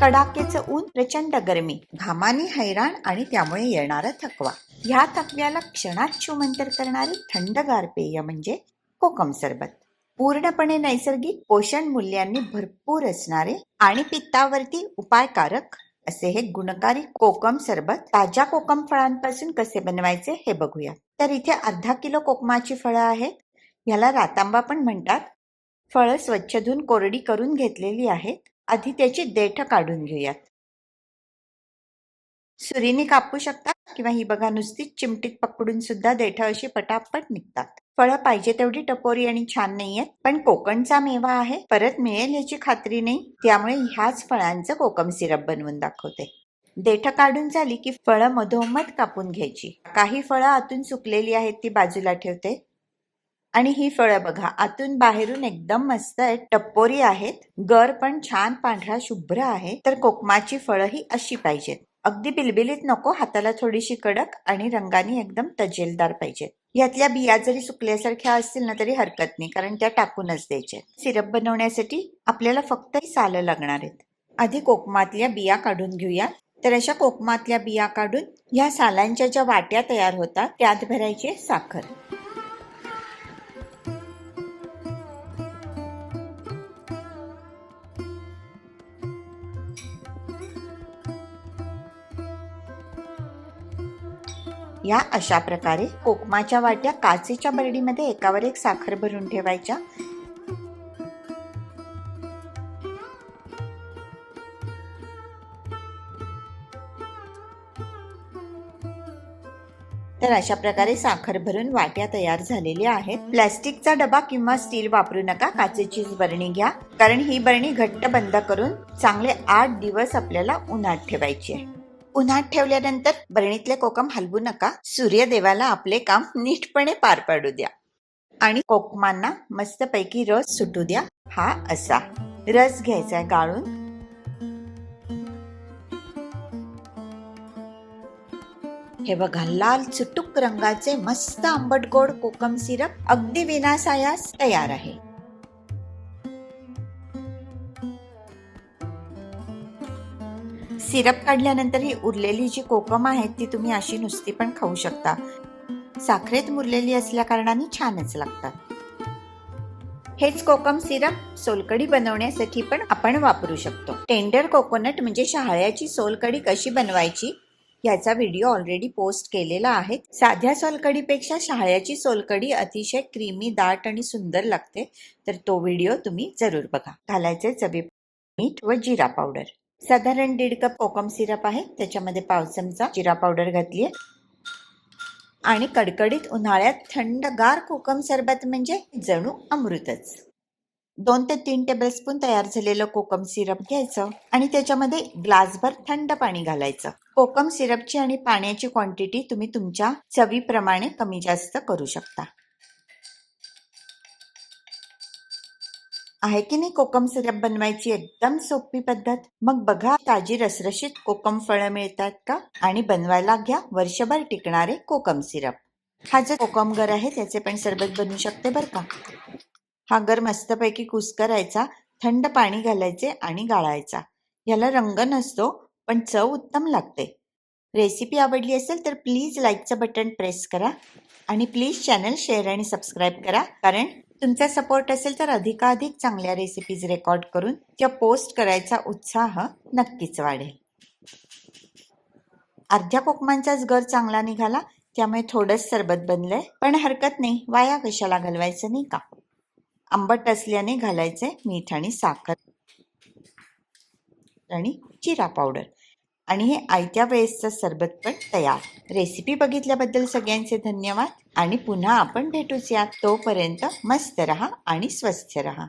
कडाकेचं ऊन प्रचंड गरमी घामानी हैराण आणि त्यामुळे येणारा थकवा. ह्या थकव्याला क्षणात शुमंतर करणारी थंडगार पेय म्हणजे कोकम सरबत. पूर्णपणे नैसर्गिक पोषण मूल्यांनी भरपूर असणारे आणि पित्तावरती उपायकारक असे हे गुणकारी कोकम सरबत ताज्या कोकम फळांपासून कसे बनवायचे हे बघूया. तर इथे अर्धा किलो कोकमाची फळं आहेत. ह्याला रातांबा पण म्हणतात. फळं स्वच्छ धुवून कोरडी करून घेतलेली आहेत. आधी त्याची देठ काढून घेऊयात. सुरीने कापू शकता किंवा ही बघा नुसतीच चिमटीत पकडून सुद्धा देठ अशी पटापट निघतात. फळं पाहिजे तेवढी टपोरी आणि छान नाहीयेत पण कोकणचा मेवा आहे परत मिळेल याची खात्री नाही त्यामुळे ह्याच फळांचं कोकम सिरप बनवून दाखवते. देठ काढून झाली की फळं मधोमध कापून घ्यायची. काही फळं आतून सुकलेली आहेत ती बाजूला ठेवते. आणि ही फळं बघा आतून बाहेरून एकदम मस्त आहेत टप्पोरी आहेत गर पण छान पांढरा शुभ्र आहे. तर कोकमाची फळं ही अशी पाहिजेत. अगदी बिलबिलीत नको हाताला थोडीशी कडक आणि रंगाने एकदम तजेलदार पाहिजेत. यातल्या बिया जरी सुकल्यासारख्या असतील ना तरी हरकत नाही कारण त्या टाकूनच द्यायच्या सिरप बनवण्यासाठी आपल्याला फक्त ही सालं लागणार आहेत. आधी कोकमातल्या बिया काढून घेऊया. तर अशा कोकमातल्या बिया काढून ह्या सालांच्या ज्या वाट्या तयार होतात त्यात भरायची साखर. या अशा प्रकारे कोकमाच्या वाट्या काचेच्या बरडीमध्ये एकावर एक साखर भरून ठेवायच्या. तर अशा प्रकारे साखर भरून वाट्या तयार झालेल्या आहेत. प्लॅस्टिकचा डबा किंवा स्टील वापरू नका. काचेचीच बरणी घ्या. कारण ही बरणी घट्ट बंद करून चांगले आठ दिवस आपल्याला उन्हात ठेवायची आहे. उन्हात ठेवल्यानंतर बरणीतले कोकम हलवू नका. सूर्यदेवाला आपले काम नीटपणे पार पाडू द्या. आणि कोकमांना मस्तपैकी रस सुटू द्या. हा असा रस घ्यायचा गाळून. हे बघा लाल चुटुक रंगाचे मस्त आंबट गोड कोकम सिरप अगदी विनासायास तयार आहे. सिरप काढल्यानंतर ही उरलेली जी कोकम आहेत ती तुम्ही अशी नुसती पण खाऊ शकता. साखरेत मुरलेली असल्या कारणाने छानच लागतात. हेच कोकम सिरप सोलकडी बनवण्यासाठी पण आपण वापरू शकतो. टेंडर कोकोनट म्हणजे शहाळ्याची सोलकडी कशी बनवायची याचा व्हिडिओ ऑलरेडी पोस्ट केलेला आहे. साध्या सोलकडीपेक्षा शहाळ्याची सोलकडी अतिशय क्रीमी दाट आणि सुंदर लागते. तर तो व्हिडिओ तुम्ही जरूर बघा. घालायचे चवी मीठ व जिरा पावडर. साधारण दीड कप कोकम सिरप आहे. त्याच्यामध्ये पाव चमचा जिरा पावडर घातली आहे आणि कडकडीत उन्हाळ्यात थंडगार कोकम सरबत म्हणजे जणू अमृतच. दोन ते तीन टेबलस्पून तयार झालेलं कोकम सिरप घ्यायचं आणि त्याच्यामध्ये ग्लासभर थंड पाणी घालायचं. कोकम सिरपची आणि पाण्याची क्वांटिटी तुम्ही तुमच्या चवीप्रमाणे कमी जास्त करू शकता. आहे की नाही कोकम सिरप बनवायची एकदम सोपी पद्धत? मग बघा ताजी रसरशीत कोकम फळं मिळतात का? आणि बनवायला घ्या वर्षभर टिकणारे कोकम सिरप. हा जो कोकम गर आहे त्याचे पण सरबत बनवू शकते बरं का. हा गर मस्तपैकी कुस्करायचा थंड पाणी घालायचे आणि गाळायचा. याला रंग नसतो पण चव उत्तम लागते. रेसिपी आवडली असेल तर प्लीज लाईकचं बटन प्रेस करा आणि प्लीज चॅनल शेअर आणि सबस्क्राईब करा कारण तुमचा सपोर्ट असेल तर अधिकाधिक चांगल्या रेसिपीज रेकॉर्ड करून त्या पोस्ट करायचा उत्साह नक्कीच वाढेल. अर्ध्या कोकमांचाच गर चांगला निघाला त्यामुळे थोडंच सरबत बनलंय पण हरकत नाही. वाया कशाला घालवायचं नाही का? आंबट असल्याने घालायचे मीठ आणि साखर आणि जिरा पावडर आणि हे आयत्या वेळेसचं सरबत पण तयार. रेसिपी बघितल्याबद्दल सगळ्यांचे धन्यवाद आणि पुन्हा आपण भेटूच या तोपर्यंत मस्त रहा आणि स्वस्थ रहा.